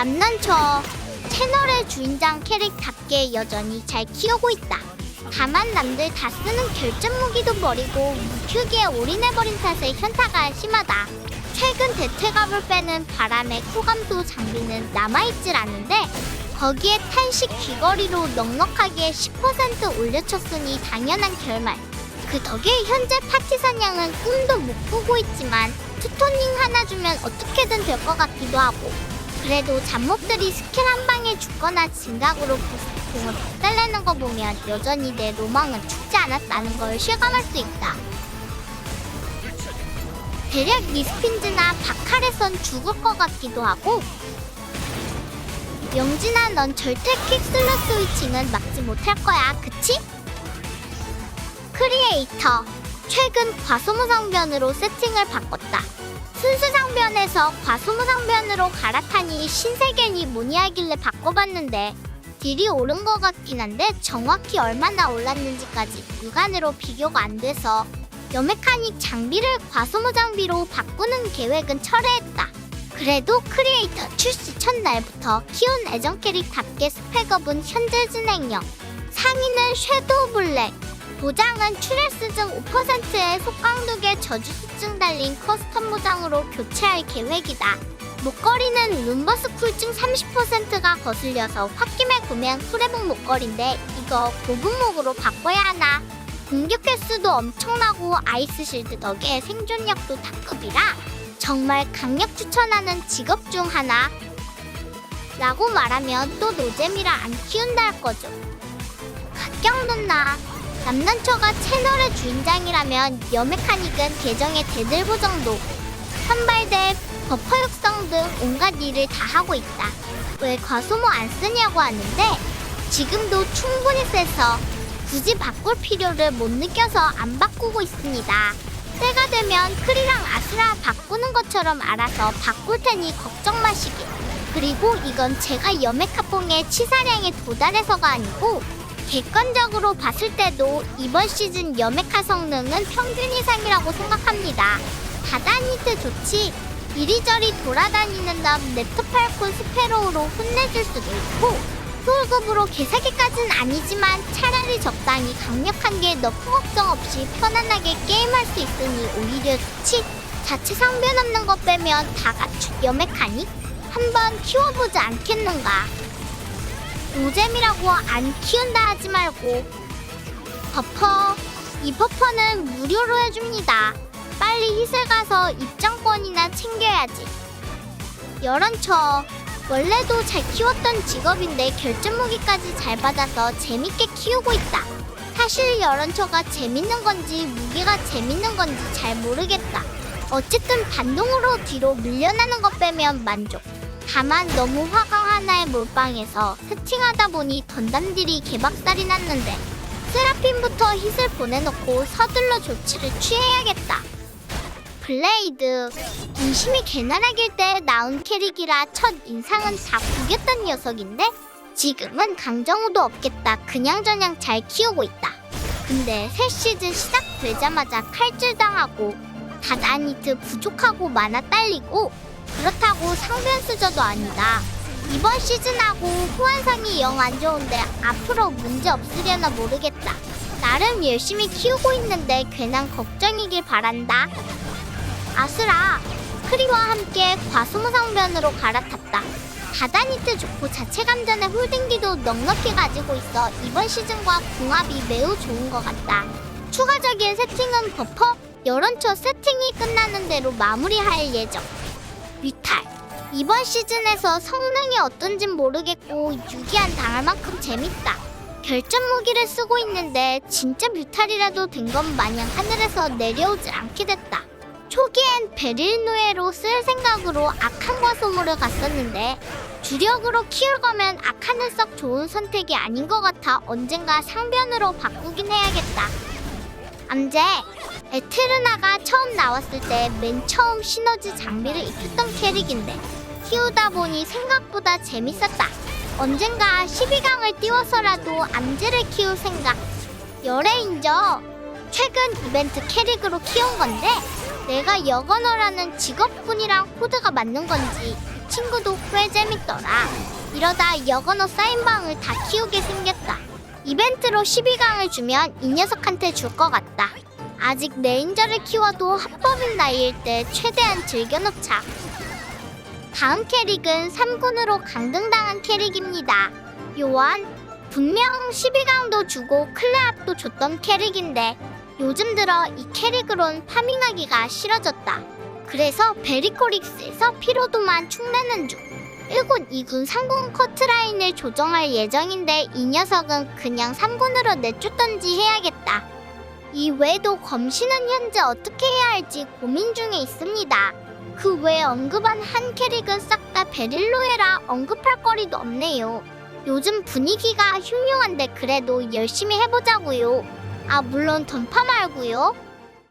남난처 채널의 주인장 캐릭답게 여전히 잘 키우고 있다. 다만 남들 다 쓰는 결전 무기도 버리고 무큐기에 올인해버린 탓에 현타가 심하다. 최근 대퇴갑을 빼는 바람의 코감도 장비는 남아있질 않은데 거기에 탄식 귀걸이로 넉넉하게 10% 올려쳤으니 당연한 결말. 그 덕에 현재 파티 사냥은 꿈도 못 꾸고 있지만 투토닝 하나 주면 어떻게든 될 것 같기도 하고 그래도 잡목들이 스킬 한 방에 죽거나 진각으로 보스공을 박살내는 거 보면 여전히 내 로망은 죽지 않았다는 걸 실감할 수 있다. 대략 리스핀즈나 바칼에선 죽을 것 같기도 하고 영진아 넌 절대 퀵슬러 스위칭은 막지 못할 거야 그치? 크리에이터 최근 과소무상변으로 세팅을 바꿨다 순수상변에서 과소무상변으로 갈아타니 신세계니 뭐니 하길래 바꿔봤는데 딜이 오른 것 같긴 한데 정확히 얼마나 올랐는지까지 육안으로 비교가 안 돼서 여메카닉 장비를 과소무 장비로 바꾸는 계획은 철회했다. 그래도 크리에이터 출시 첫날부터 키운 애정 캐릭답게 스펙업은 현재 진행형. 상위는 섀도우 블랙. 보장은 출혈스증 5%의 속강독의 저주 수증 달린 커스텀 모장으로 교체할 계획이다. 목걸이는 룸버스 쿨증 30%가 거슬려서 홧김에 구매한 쿠레봉 목걸인데 이거 고분목으로 바꿔야 하나? 공격 횟수도 엄청나고 아이스 실드 덕에 생존력도 탑급이라 정말 강력 추천하는 직업 중 하나. 라고 말하면 또 노잼이라 안 키운다 할 거죠. 각경 누나. 남난처가 채널의 주인장이라면 여메카닉은 계정의 대들보 정도. 선발대, 버퍼 육성 등 온갖 일을 다 하고 있다. 왜 과소모 안 쓰냐고 하는데 지금도 충분히 세서 굳이 바꿀 필요를 못 느껴서 안 바꾸고 있습니다. 때가 되면 크리랑 아스라 바꾸는 것처럼 알아서 바꿀 테니 걱정 마시길. 그리고 이건 제가 여메카뽕의 치사량에 도달해서가 아니고 객관적으로 봤을 때도 이번 시즌 여메카 성능은 평균 이상이라고 생각합니다. 다다니트 좋지. 이리저리 돌아다니는 다음 네트팔콘 스페로우로 혼내줄 수도 있고 소울급으로 개사기까진 아니지만 차라리 적당히 강력한 게 너프 걱정 없이 편안하게 게임할 수 있으니 오히려 좋지. 자체 상변 없는 거 빼면 다 갖춘 여메카닉? 한번 키워보지 않겠는가? 노잼이라고 안 키운다 하지 말고 버퍼 이 버퍼는 무료로 해줍니다. 빨리 희세 가서 입장권이나 챙겨야지. 열한처 원래도 잘 키웠던 직업인데 결전 무기까지 잘 받아서 재밌게 키우고 있다. 사실 열한처가 재밌는 건지 무기가 재밌는 건지 잘 모르겠다. 어쨌든 반동으로 뒤로 밀려나는 것 빼면 만족. 다만 너무 화강 하나에 몰빵해서 세팅하다 보니 던담들이 개박살이 났는데 세라핀부터 hit을 보내놓고 서둘러 조치를 취해야겠다. 블레이드 인심이 개나락일 때 나온 캐릭이라 첫 인상은 다 구겼던 녀석인데 지금은 강정우도 없겠다 그냥저냥 잘 키우고 있다 근데 새 시즌 시작되자마자 칼질 당하고 다다니트 부족하고 많아 딸리고 그렇다고 상변 수저도 아니다 이번 시즌하고 호환상이 영 안 좋은데 앞으로 문제 없으려나 모르겠다 나름 열심히 키우고 있는데 괜한 걱정이길 바란다 아스라 크리와 함께 과소무상변으로 갈아탔다. 다다니트 좋고 자체 감전의 홀딩기도 넉넉히 가지고 있어 이번 시즌과 궁합이 매우 좋은 것 같다. 추가적인 세팅은 버퍼, 여론처 세팅이 끝나는 대로 마무리할 예정. 뮤탈 이번 시즌에서 성능이 어떤진 모르겠고 유기한 당할 만큼 재밌다. 결전 무기를 쓰고 있는데 진짜 뮤탈이라도 된 건 마냥 하늘에서 내려오질 않게 됐다. 초기엔 베릴노에로 쓸 생각으로 악한과 소모를 갔었는데 주력으로 키울 거면 악한은 썩 좋은 선택이 아닌 것 같아 언젠가 상변으로 바꾸긴 해야겠다. 암제 에테르나가 처음 나왔을 때 맨 처음 시너지 장비를 입혔던 캐릭인데 키우다 보니 생각보다 재밌었다. 언젠가 12강을 띄워서라도 암제를 키울 생각. 열애인저 최근 이벤트 캐릭으로 키운 건데 내가 여건어라는 직업군이랑 코드가 맞는 건지 친구도 꽤 재밌더라. 이러다 여건어 사인방을 다 키우게 생겼다. 이벤트로 12강을 주면 이 녀석한테 줄 것 같다. 아직 레인저를 키워도 합법인 나이일 때 최대한 즐겨놓자. 다음 캐릭은 3군으로 강등당한 캐릭입니다. 요한, 분명 12강도 주고 클레압도 줬던 캐릭인데 요즘 들어 이 캐릭으론 파밍하기가 싫어졌다. 그래서 베리코릭스에서 피로도만 축내는 중. 1군, 2군, 3군 커트라인을 조정할 예정인데 이 녀석은 그냥 3군으로 내쫓던지 해야겠다. 이 외에도 검신은 현재 어떻게 해야 할지 고민 중에 있습니다. 그 외에 언급한 한 캐릭은 싹 다 베릴로에라 언급할 거리도 없네요. 요즘 분위기가 흉흉한데 그래도 열심히 해보자고요. 아 물론 던파 말고요.